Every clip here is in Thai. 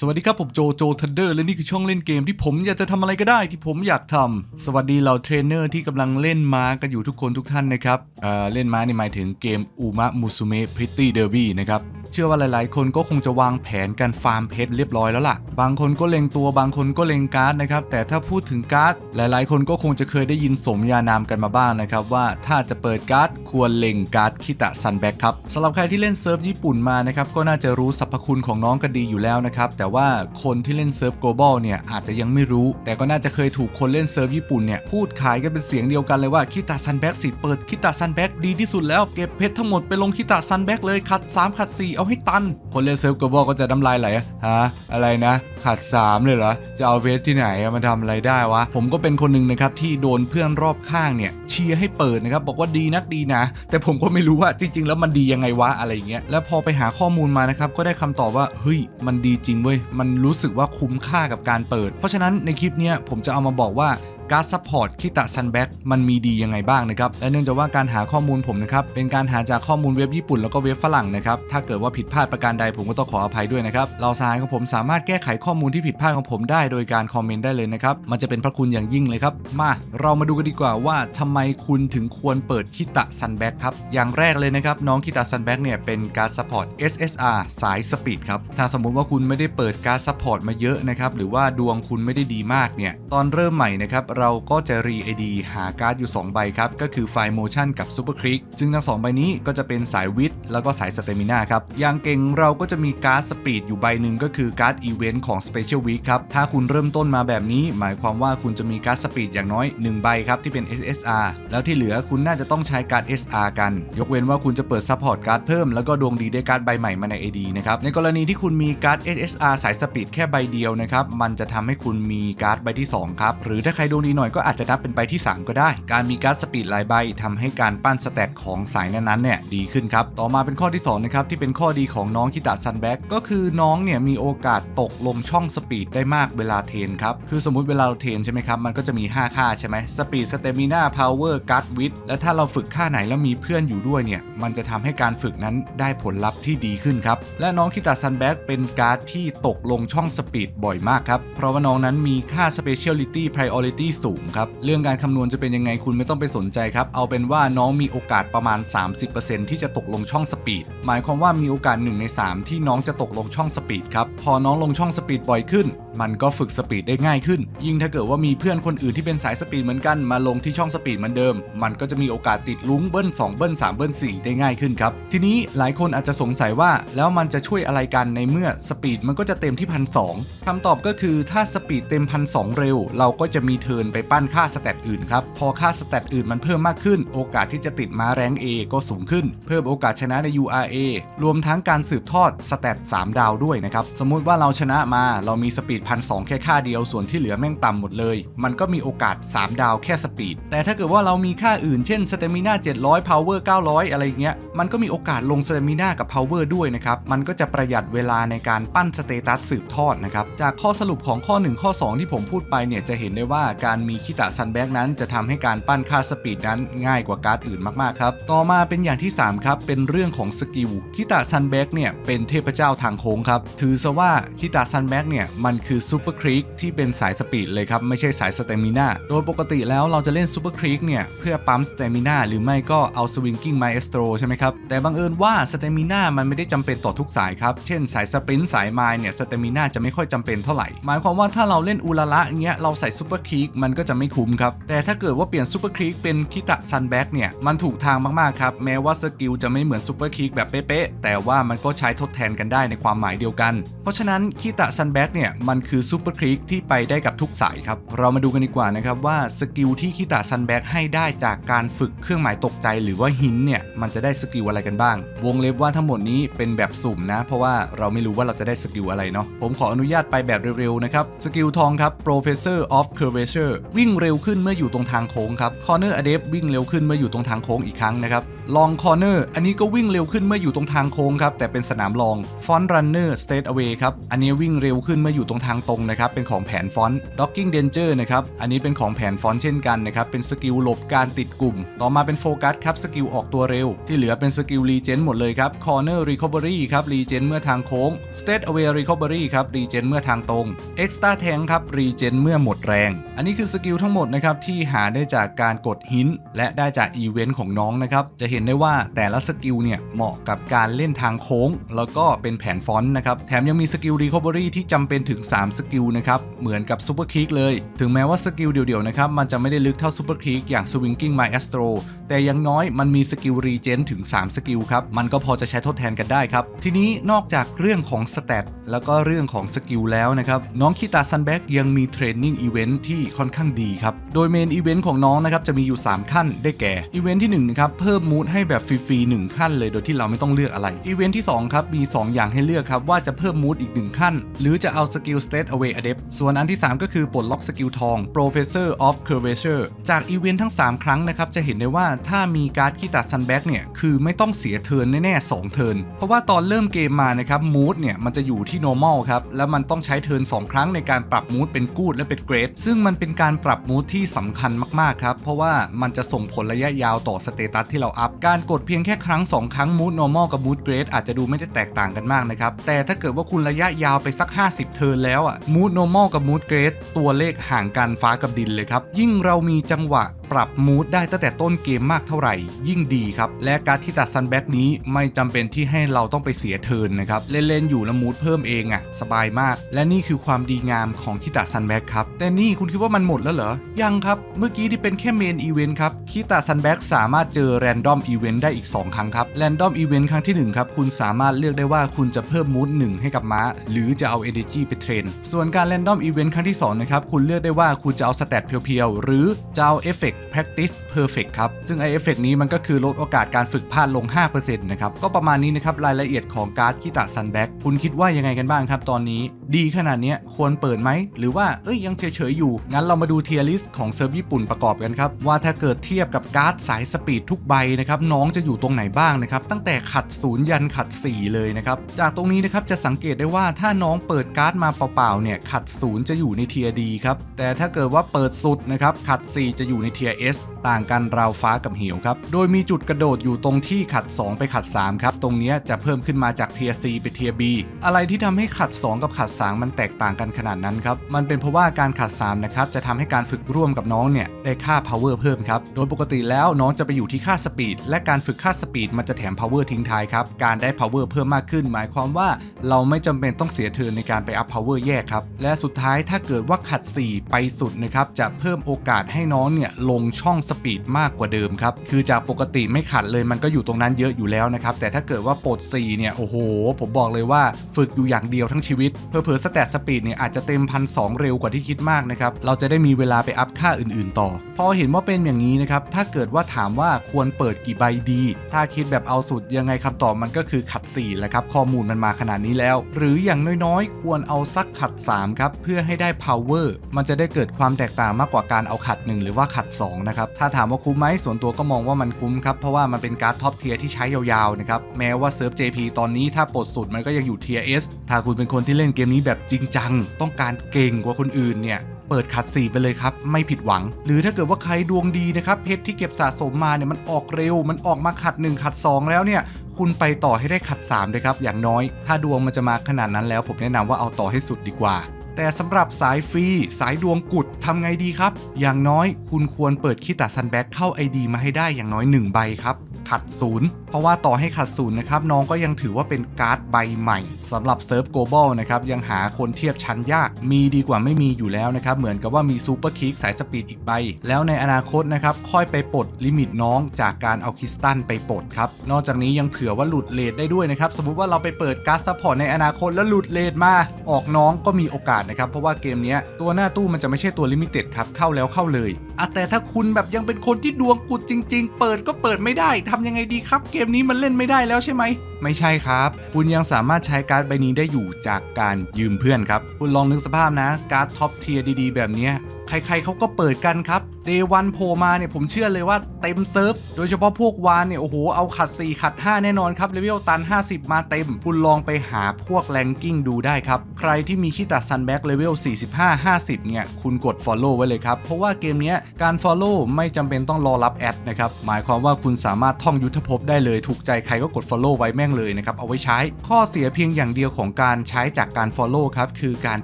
สวัสดีครับ ผมโจโจทันเดอร์และนี่คือช่องเล่นเกมที่ผมอยากจะทำอะไรก็ได้ที่ผมอยากทำสวัสดีเหล่าเทรนเนอร์ที่กำลังเล่นม้ากันอยู่ทุกคนทุกท่านนะครับเอ่อเล่นม้านี่หมายถึงเกมอูมะมุสุเมะพริตตี้เดอร์บี้นะครับเชื่อว่าหลายๆ คนก็คงจะวางแผนการฟาร์มเพชรเรียบร้อยแล้วล่ะ บางคนก็เล็งตัวบางคนก็เล็งการ์ดนะครับแต่ถ้าพูดถึงการ์ดหลาย ๆ คนก็คงจะเคยได้ยินสมญานามกันมาบ้างนะครับว่าถ้าจะเปิดการ์ดควรเล็งการ์ดคิตะซันแบ็กครับสำหรับใครที่เล่นเซิร์ฟญี่ปุ่นมานะครับก็น่าจะรู้สรรพคุณของน้องกันดีอยู่แล้วนะครับแต่แต่ว่าคนที่เล่นเซิร์ฟ global เนี่ยอาจจะยังไม่รู้ แต่ก็น่าจะเคยถูกคนเล่นเซิร์ฟญี่ปุ่นเนี่ยพูดขายกันเป็นเสียงเดียวกันเลยว่าคิตะซันแบ็กสิเปิดคิตะซันแบ็กดีที่สุดแล้วเก็บเพชรทั้งหมดไปลงคิตะซันแบ็กเลยขัด3ขัด 4 เอาให้ตัน คนเล่นเซิร์ฟ global ก็จะน้ำลายไหลฮะอะไรนะ ขัด 3 เลยเหรอ จะเอาเพชรที่ไหนมาทำอะไรได้วะ ผมก็เป็นคนหนึ่งนะครับที่โดนเพื่อนรอบข้างเนี่ยเชียร์ให้เปิดนะครับบอกว่าดีนักดีนะ แต่ผมก็ไม่รู้ว่าจริง ๆ แล้วมันดียังไงวะอะไรอย่างเงี้ยแล้วพอไปหาข้อมูลมานะครับก็ได้คำตอบว่าเฮ้ยมันดีจริงเว้ยมันรู้สึกว่าคุ้มค่ากับการเปิด เพราะฉะนั้นในคลิปเนี้ยผมจะเอามาบอกว่า การ์ดซัพพอร์ตคิตะซันแบ็กมันมีดียังไงบ้างนะครับ และเนื่องจากว่าการหาข้อมูลผมนะครับ เป็นการหาจากข้อมูลเว็บญี่ปุ่นแล้วก็เว็บฝรั่งนะครับ ถ้าเกิดว่าผิดพลาดประการใดผมก็ต้องขออภัยด้วยนะครับ เราสายของผมสามารถแก้ไขข้อมูลที่ผิดพลาดของผมได้โดยการคอมเมนต์ได้เลยนะครับ มันจะเป็นพระคุณอย่างยิ่งเลยครับ มา เรามาดูกันดีกว่าว่าทำไมคุณถึงควรเปิดคิตะซันแบ็กครับ อย่างแรกเลยนะครับน้องคิตะซันแบ็กเนี่ยเป็นการซัพพอร์ต SSR สายสปีดครับ ถ้าสมมุติว่าคุณไม่ได้เปิดการซัพพอร์ตมาเยอะนะครับ หรือว่าดวงคุณไม่ได้ดีมากเนี่ย ตอนเริ่มใหม่นะครับเราก็จะรี ID หาการ์ดอยู่ 2 ใบครับ ก็คือไฟโมชั่นกับซูเปอร์คลิกซึ่งทั้ง 2 ใบนี้ก็จะเป็นสายวิทย์แล้วก็สายสเตมินาครับ อย่างเก่งเราก็จะมีการ์ดสปีดอยู่ใบหนึ่งก็คือการ์ดอีเวนต์ของ Special Week ครับ ถ้าคุณเริ่มต้นมาแบบนี้ หมายความว่าคุณจะมีการ์ดสปีดอย่างน้อย 1 ใบครับที่เป็น SSR แล้วที่เหลือคุณน่าจะต้องใช้การ์ด SR กัน ยกเว้นว่าคุณจะเปิดซัพพอร์ตการ์ดเพิ่มแล้วก็ดวงดีได้การ์ดใบใหม่มาใน AD นะครับในกรณีที่คุณมีการ์ด SSR สายสปีดแค่ใบเดียวนะครับมันจะทำให้คุณมีการ์ดใบที่สองครับหรือถ้าใครดวงดีหน่อยก็อาจจะนับเป็นใบที่ 3 ก็ได้ การมีการ์ดสปีดหลายใบทำให้การปั้นสแตทของสายนั้นๆเนี่ยดีขึ้นครับ ต่อมาเป็นข้อที่2นะครับที่เป็นข้อดีของน้องคิตะซันแบ็กก็คือน้องเนี่ยมีโอกาสตกลงช่องสปีดได้มากเวลาเทนครับคือสมมุติเวลาเราเทนใช่ไหมครับมันก็จะมี 5 ค่าใช่ไหมสปีดสเตมิน่าพาวเวอร์การ์ดวิดและถ้าเราฝึกค่าไหนแล้วมีเพื่อนอยู่ด้วยเนี่ยมันจะทำให้การฝึกนั้นได้ผลลัพธ์ที่ดีขึ้นครับและน้องคิตะซันแบ็กเป็นการ์ดที่ตกลงช่องสปีดบ่อยมากครับเพราะว่าน้องนั้นมีค่า speciality priority สูงครับ เรื่องการคำนวณจะเป็นยังไงคุณไม่ต้องไปสนใจครับ เอาเป็นว่าน้องมีโอกาสประมาณ 30%ที่จะตกลงช่องสปีด หมายความว่ามีโอกาส1ใน 3 ที่น้องจะตกลงช่องสปีดครับ พอน้องลงช่องสปีดบ่อยขึ้น มันก็ฝึกสปีดได้ง่ายขึ้น ยิ่งถ้าเกิดว่ามีเพื่อนคนอื่นที่เป็นสายสปีดเหมือนกันมาลงที่ช่องสปีดเหมือนเดิม มันก็จะมีโอกาสติดลุ้งเบิ้ล2เบิ้ล3เบิ้ล4ได้ง่ายขึ้นครับ ทีนี้หลายคนอาจจะสงสัยว่า แล้วมันจะช่วยอะไรกันในเมื่อสปีดมันก็จะเต็มที่พันสองคำตอบก็คือถ้าสปีดเต็มพันสเร็ว เราก็จะมีเทิร์นไปปั้นค่าสแตทอื่นครับ พอค่าสแตทอื่นมันเพิ่มมากขึ้น โอกาสที่จะติดม้าแรง A ก็สูงขึ้น เพิ่มโอกาสชนะใน URA รวมทั้งการสืบทอดสแตท3ดาวด้วยนะครับ สมมุติว่าเราชนะมาเรามีสปีดพันสแค่ค่าเดียวส่วนที่เหลือแม่งต่ำหมดเลย มันก็มีโอกาส 3 ดาวแค่สปีด แต่ถ้าเกิดว่าเรามีค่าอื่นเช่นสเตมิน่า700 power 900 อะไรเงี้ยมันก็มีโอกาสลงสเตมิน่ากับ power ด้วยนะครับมันก็จะประหยัดเวลาในการปั้นสเตตัสสืบทอดนะครับจากข้อสรุปของข้อ 1 ข้อ 2 ที่ผมพูดไปเนี่ยจะเห็นได้ว่าการมีคิตะซันแบ็กนั้นจะทำให้การปั้นค่าสปีดนั้นง่ายกว่าการ์ดอื่นมากๆครับ ต่อมาเป็นอย่างที่ 3 ครับ เป็นเรื่องของสกิลคิตะซันแบ็กเนี่ยเป็นเทพเจ้าทางโค้งครับ ถือซะว่าคิตะซันแบ็กเนี่ยมันคือซูเปอร์ครีกที่เป็นสายสปีดเลยครับ ไม่ใช่สายสเตมิน่าโดยปกติแล้วเราจะเล่นซูเปอร์ครีกเนี่ยเพื่อปั๊มสเตมิน่าหรือไม่ก็เอาสวิงกิ้งไมเอสโตรใช่ไหมครับแต่บังเอิญว่าสเตมิน่ามันไม่ได้จำเป็นต่อทุกสายครับเช่นสายสปรินต์สายไมล์เนี่ยสเตมิน่าจะไม่ค่อยจำเป็นเท่าไหร่หมายความว่าถ้าเราเล่นอูลาละเงี้ยเราใส่ซูเปอร์ครีกมันก็จะไม่คุ้มครับ แต่ถ้าเกิดว่าเปลี่ยนซูเปอร์ครีกเป็นคิตะซันแบ็กเนี่ย มันถูกทางมาก ๆ ครับ แม้ว่าสกิลจะไม่เหมือนซูเปอร์ครีกแบบเป๊ะ ๆ แต่ว่ามันก็ใช้ทดแทนกันได้ในความหมายเดียวกัน เพราะฉะนั้นคิตะซันแบ็กเนี่ย มันคือซูเปอร์ครีกที่ไปได้กับทุกสายครับ เรามาดูกันดีกว่านะครับว่าสกิลที่คิตะซันแบ็กให้ได้จากการฝึกเครื่องหมายตกใจหรือว่าหินเนี่ย มันจะได้สกิลอะไรกันบ้าง วงเล็บว่าทั้งหมดนี้เป็นแบบสุ่มนะ เพราะว่าเราไม่รู้ว่าเราจะได้สกิลอะไรเนาะ ผมขออนุญาตไปแบบเร็วๆนะครับ สกิลทองครับ Professor of Curvature วิ่งเร็วขึ้นเมื่ออยู่ตรงทางโค้งครับ Corner Adept วิ่งเร็วขึ้นเมื่ออยู่ตรงทางโค้งอีกครั้งนะครับ Long Corner อันนี้ก็วิ่งเร็วขึ้นเมื่ออยู่ตรงทางโค้งครับแต่เป็นสนามรอง Font Runner Straight Away ครับอันนี้วิ่งเร็วขึ้นเมื่ออยู่ตรงทางตรงนะครับเป็นของแผนฟอนต์ Docking Danger นะครับอันนี้เป็นของแผนฟอนต์เช่นกันนะครับเป็นสกิลหลบการติดกลุ่ม ต่อมาเป็นโฟกัสครับสกิลออกตัวเร็ว ที่เหลือเป็นสกิลรีเจนหมดเลยครับ Corner Recovery ครับรีเจนเมื่อทางโค้ง Straight Away Recovery ครับรีเจนเมื่อทางตรง Extra Tank ครับรีเจนเมื่อหมดแรง อันนี้คือสกิลทั้งหมดนะครับที่หาได้จากการกดหินและได้จากอีเวนต์ของน้องนะครับจะเห็นได้ว่าแต่ละสกิลเนี่ยเหมาะกับการเล่นทางโค้ง แล้วก็เป็นแผนฟอนต์นะครับแถมยังมีสกิลรีคอเวอรี่ที่จำเป็นถึง 3 สกิลนะครับเหมือนกับซูเปอร์คิกเลย ถึงแม้ว่าสกิลเดี่ยวๆนะครับมันจะไม่ได้ลึกเท่าซูเปอร์คิกอย่างสวิงกิ้งไมเอสโตรแต่ยังน้อยมันมีสกิลรีเจนถึง 3 สกิลครับ มันก็พอจะใช้ทดแทนกันได้ครับ ทีนี้นอกจากเรื่องของสเตตแล้วก็เรื่องของสกิลแล้วนะครับ น้องคิตาซันแบ็กยังมีเทรนนิ่งอีเวนท์ที่ค่อนข้างดีครับ โดยเมนอีเวนต์ของน้องนะครับจะมีอยู่ 3 ขั้นได้แก่อีเวนท์ที่1นะครับเพิ่มมูดให้แบบฟรีๆ1ขั้นเลยโดยที่เราไม่ต้องเลือกอะไรอีเวนท์ที่2ครับมี 2 อย่างให้เลือกครับว่าจะเพิ่มมูดอีก 1 ขั้น หรือจะเอาสกิล State Away Adept ส่วนอันที่ 3 ก็คือปลดล็อกสกิลทอง Professor of Curvature จากอีเวนท์ทั้ง 3 ครั้งนะครับจะเห็นได้ว่าถ้ามีการ์ดคิตาซันแบ็กเนี่ย คือไม่ต้องเสียเทินแน่ๆ2เทินเพราะว่าตอนเริ่มเกมมานะครับมูดเนี่ยมันจะอยู่ที่ normal ครับ แล้วมันต้องใช้เทิน2 ครั้งในการปรับมูดเป็นกูดและเป็นเกรด ซึ่งมันเป็นการปรับมูดที่สำคัญมากๆครับ เพราะว่ามันจะส่งผลระยะยาวต่อสเตตัสที่เราอัพ การกดเพียงแค่ครั้ง 2 ครั้งมูด normal กับมูดเกรดอาจจะดูไม่ได้แตกต่างกันมากนะครับ แต่ถ้าเกิดว่าคุณระยะยาวไปสัก 50 เทินแล้วอะมูด normal กับมูดเกรดตัวเลขห่างกันฟ้ากับดินเลยครับยิ่งเรามีจังหวะ ปรับมูดได้ตั้งแต่ต้นเกมมากเท่าไหร่ ยิ่งดีครับ และการที่ตัดซันแบ็กนี้ไม่จำเป็นที่ให้เราต้องไปเสียเทินนะครับ เล่น ๆ อยู่แล้วมูดเพิ่มเองอะ่ะ สบายมาก และนี่คือความดีงามของคิตาซันแบ็กครับ แต่นี่คุณคิดว่ามันหมดแล้วเหรอ ยังครับ เมื่อกี้ที่เป็นแค่เมนอีเวนต์ครับคิตาซันแบ็กสามารถเจอแรนดอมอีเวนต์ได้อีก 2 ครั้งครับแรนดอมอีเวนต์ครั้งที่1ครับคุณสามารถเลือกได้ว่าคุณจะเพิ่มมูด1ให้กับม้า หรือจะเอา energy ไปเทรนส่วนการแรนดอมอีเวนต์ครั้งที่2นะครับคุณเลือกได้ว่าคุณจะเอาสเตตเพียวๆหรือจะเอาเอฟเฟก practice perfect ครับ ซึ่งไอเอฟเฟกนี้มันก็คือลดโอกาสการฝึกพลาดลง 5%นะครับ ก็ประมาณนี้นะครับรายละเอียดของการ์ดคิตะซันแบ็กคุณคิดว่ายังไงกันบ้างครับตอนนี้ ดีขนาดนี้ควรเปิดไหม หรือว่าเอ้ยยังเฉยๆอยู่ งั้นเรามาดูเทียร์ลิสต์ของเซิร์ฟญี่ปุ่นประกอบกันครับ ว่าถ้าเกิดเทียบกับการ์ดสายสปีดทุกใบนะครับน้องจะอยู่ตรงไหนบ้างนะครับตั้งแต่ขัดศูนย์ยันขัด 4 เลยนะครับจากตรงนี้นะครับจะสังเกตได้ว่าถ้าน้องเปิดการ์ดมาเปล่าๆเนี่ยขัดศูนย์จะอยู่ในเทียร์ดีครับแต่ถ้าเกิดว่าเปิดสุดนะครับขัด 4 จะอยู่ในเทียร์ S ต่างกันราวฟ้ากับเหวครับ โดยมีจุดกระโดดอยู่ตรงที่ขัด 2 ไปขัด 3 ครับ ตรงนี้จะเพิ่มขึ้นมาจากเทียร์ C ไปเทียร์ B อะไรที่ทำให้ขัด 2 กับขัด 3 มันแตกต่างกันขนาดนั้นครับ มันเป็นเพราะว่าการขัด 3 นะครับ จะทำให้การฝึกร่วมกับน้องเนี่ย ได้ค่า power เพิ่มครับ โดยปกติแล้วน้องจะไปอยู่ที่ค่า speed และการฝึกค่า speed มันจะแถม power ทิ้งท้ายครับ การได้ power เพิ่มมากขึ้น หมายความว่าเราไม่จำเป็นต้องเสียเทินในการไป up power แยกครับและสุดท้ายถ้าเกิดว่าขัด 4 ไปสุดนะครับจะเพิ่มโอกาสให้น้องเนี่ยลงช่อง speed มากกว่าเดิมครับ คือจากปกติไม่ขัดเลยมันก็อยู่ตรงนั้นเยอะอยู่แล้วนะครับ แต่ถ้าเกิดว่าปลด4เนี่ย โอ้โห ผมบอกเลยว่าฝึกอยู่อย่างเดียวทั้งชีวิต เพอเพอสแตทสปีดเนี่ยอาจจะเต็มพันสเร็วกว่าที่คิดมากนะครับ เราจะได้มีเวลาไปอัพค่าอื่นๆ ต่อ พอเห็นว่าเป็นอย่างนี้นะครับ ถ้าเกิดว่าถามว่าควรเปิดกี่ใบดี ถ้าคิดแบบเอาสุดยังไงคำตอบมันก็คือขัด4แหละครับข้อมูลมันมาขนาดนี้แล้ว หรืออย่างน้อยๆ ควรเอาสักขัด3ครับเพื่อให้ได้ power มันจะได้เกิดความแตกต่างมากกว่าการเอาขัด 1 หรือว่าขัด 2นะครับถ้าถามว่าคุ้มไหมส่วนตัวก็มองว่ามันคุ้มครับเพราะว่ามันเป็นการ์ดท็อปเทียร์ที่ใช้ยาวๆนะครับแม้ว่าเซิร์ฟ JP ตอนนี้ถ้าปลดสุดมันก็ยังอยู่เทียร์ S ถ้าคุณเป็นคนที่เล่นเกมนี้แบบจริงจัง ต้องการเก่งกว่าคนอื่นเนี่ยเปิดขัด4ไปเลยครับ ไม่ผิดหวัง หรือถ้าเกิดว่าใครดวงดีนะครับเพชรที่เก็บสะสมมาเนี่ยมันออกเร็ว มันออกมาขัด 1 ขัด 2 แล้วเนี่ยคุณไปต่อให้ได้ขัด3เลยครับอย่างน้อย ถ้าดวงมันจะมาขนาดนั้นแล้ว ผมแนะนำว่าเอาต่อให้สุดดีกว่า แต่สำหรับสายฟรี สายดวงกุดทำไงดีครับ อย่างน้อยคุณควรเปิดคิตาซันแบ็กเข้า ID มาให้ได้อย่างน้อย 1 ใบครับขัดศูนย์เพราะว่าต่อให้ขัดศูนย์นะครับน้องก็ยังถือว่าเป็นการ์ดใบใหม่สำหรับเซิร์ฟโกลบอลนะครับยังหาคนเทียบชั้นยาก มีดีกว่าไม่มีอยู่แล้วนะครับเหมือนกับว่ามีซูเปอร์คิกสายสปีดอีกใบ แล้วในอนาคตนะครับค่อยไปปลดลิมิตน้องจากการเอาคิสตัลไปปลดครับนอกจากนี้ยังเผื่อว่าหลุดเลทได้ด้วยนะครับสมมติว่าเราไปเปิดการ์ดซัพพอร์ตในอนาคตแล้วหลุดเลทมาออกน้องก็มีโอกาสนะครับ เพราะว่าเกมนี้ตัวหน้าตู้มันจะไม่ใช่ตัวลิมิเต็ดครับ เข้าแล้วเข้าเลยอะแต่ถ้าคุณแบบยังเป็นคนที่ดวงกุดจริง ๆ เปิดก็เปิดไม่ได้ทำยังไงดีครับ เกมนี้มันเล่นไม่ได้แล้วใช่ไหมไม่ใช่ครับ คุณยังสามารถใช้การ์ดใบนี้ได้อยู่จากการยืมเพื่อนครับ คุณลองนึกสภาพนะ การ์ดท็อปเทียร์ดีๆ แบบนี้ใครๆเขาก็เปิดกันครับเดวันโผล่มาเนี่ยผมเชื่อเลยว่าเต็มเซิร์ฟ โดยเฉพาะพวกวานเนี่ย โอ้โห เอาขัด 4 ขัด 5 แน่นอนครับเลเวลตัน 50 มาเต็ม คุณลองไปหาพวกแรงกิ้งดูได้ครับ ใครที่มีขี้ตัดซันแบ็กเลเวล 45 50 เนี่ย คุณกด Follow ไว้เลยครับ เพราะว่าเกมนี้การ Follow ไม่จำเป็นต้องรอรับแอดนะครับหมายความว่าคุณสามารถท่องยุทธภพได้เลยถูกใจใครก็กด Follow ไว้แม่งเลยนะครับเอาไว้ใช้ ข้อเสียเพียงอย่างเดียวของการใช้จากการ Follow ครับคือการ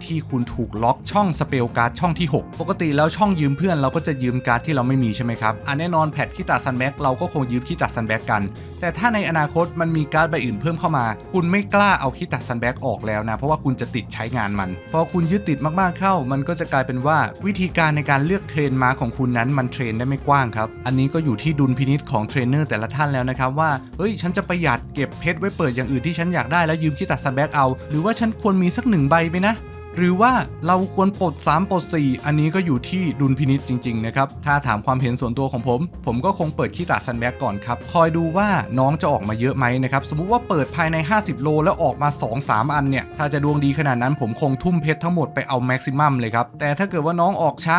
ที่คุณถูกล็อกช่องสเปลการ์ดช่องที่ 6 ปกติแล้วช่องยืมเพื่อนเราก็จะยืมการ์ดที่เราไม่มีใช่ไหมครับอันแน่นอนแพทคิตาซันแบ็กเราก็คงยืมคิตาซันแบ็กกัน แต่ถ้าในอนาคตมันมีการ์ดใบอื่นเพิ่มเข้ามา คุณไม่กล้าเอาคิตาซันแบ็กออกแล้วนะเพราะว่าคุณจะติดใช้งานมันพอคุณยึดติดมากๆเข้า มันก็จะกลายเป็นว่าวิธีการในการเลือกเทรนมาของคุณนั้นมันเทรนได้ไม่กว้างครับอันนี้ก็อยู่ที่ดุลพินิษของเทรนเนอร์แต่ละท่านแล้วนะครับว่าเฮ้ยฉันจะประหยัดเก็บเพชรไว้เปิดอย่างอื่นที่ฉันอยากได้แล้วยืมคิตาซันแบ็กเอา หรือว่าฉันควรมีสักหนึ่งใบไหมนะ หรือว่าเราควรปลด 3ปลด4 อันนี้ก็อยู่ที่ดุลพินิษจริง ๆ นะครับ ถ้าถามความเห็นส่วนตัวของผม ผมก็คงเปิดขี้ตาซันแบ็กก่อนครับ คอยดูว่าน้องจะออกมาเยอะไหมนะครับ สมมุติว่าเปิดภายใน 50 โลแล้วออกมา 2-3 อันเนี่ย ถ้าจะดวงดีขนาดนั้นผมคงทุ่มเพชรทั้งหมดไปเอาแม็กซิมัมเลยครับ แต่ถ้าเกิดว่าน้องออกช้า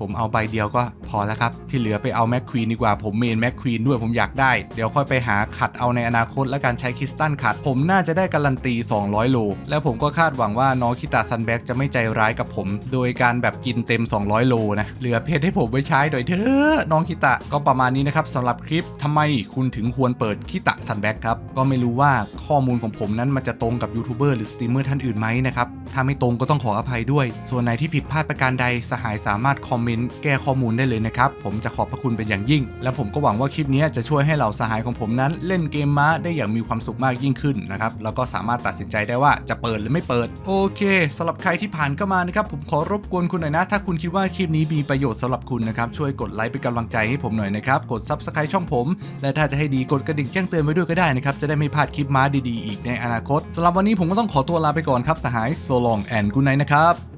ผมเอาใบเดียวก็พอแล้วครับ ที่เหลือไปเอาแม็กควีนดีกว่าผมเมนแม็กควีนด้วยผมอยากได้ เดี๋ยวค่อยไปหาขัดเอาในอนาคตและการใช้คริสตัลขัด ผมน่าจะได้การันตี 200 โล แล้วผมก็คาดหวังว่าน้องคิตาซันแบ็กจะไม่ใจร้ายกับผม โดยการแบบกินเต็ม 200 โลนะ เหลือเพชรให้ผมไว้ใช้หน่อยเถอะน้องคิตะก็ประมาณนี้นะครับสำหรับคลิปทำไมคุณถึงควรเปิดคิตะซันแบ็กครับก็ไม่รู้ว่าข้อมูลของผมนั้นมันจะตรงกับยูทูบเบอร์หรือสตรีมเมอร์ท่านอื่นไหมนะครับถ้าไม่ตรงก็ต้องขออภัยด้วย ส่วนไหนที่ผิดพลาดประการใดสหายสามารถคอมเมนต์แก้ข้อมูลได้เลยนะครับ ผมจะขอบพระคุณเป็นอย่างยิ่ง และผมก็หวังว่าคลิปนี้จะช่วยให้เหล่าสหายของผมนั้น เล่นเกมม้าได้อย่างมีความสุขมากยิ่งขึ้นนะครับแล้วก็สามารถตัดสินใจได้ว่าจะเปิดหรือไม่เปิด โอเคสำหรับใครที่ผ่านเข้ามานะครับผมขอรบกวนคุณหน่อยนะ ถ้าคุณคิดว่าคลิปนี้มีประโยชน์สำหรับคุณนะครับช่วยกดไลค์เป็นกำลังใจให้ผมหน่อยนะครับกด Subscribe ช่องผม และถ้าจะให้ดีกดกระดิ่งแจ้งเตือนไว้ด้วยก็ได้นะครับจะได้ไม่พลาดคลิปม้าดีๆอีกในอนาคตสำหรับวันนี้ผมก็ต้องขอตัวลาไปก่อนครับสหายโซลองแอนกูไนนะครับ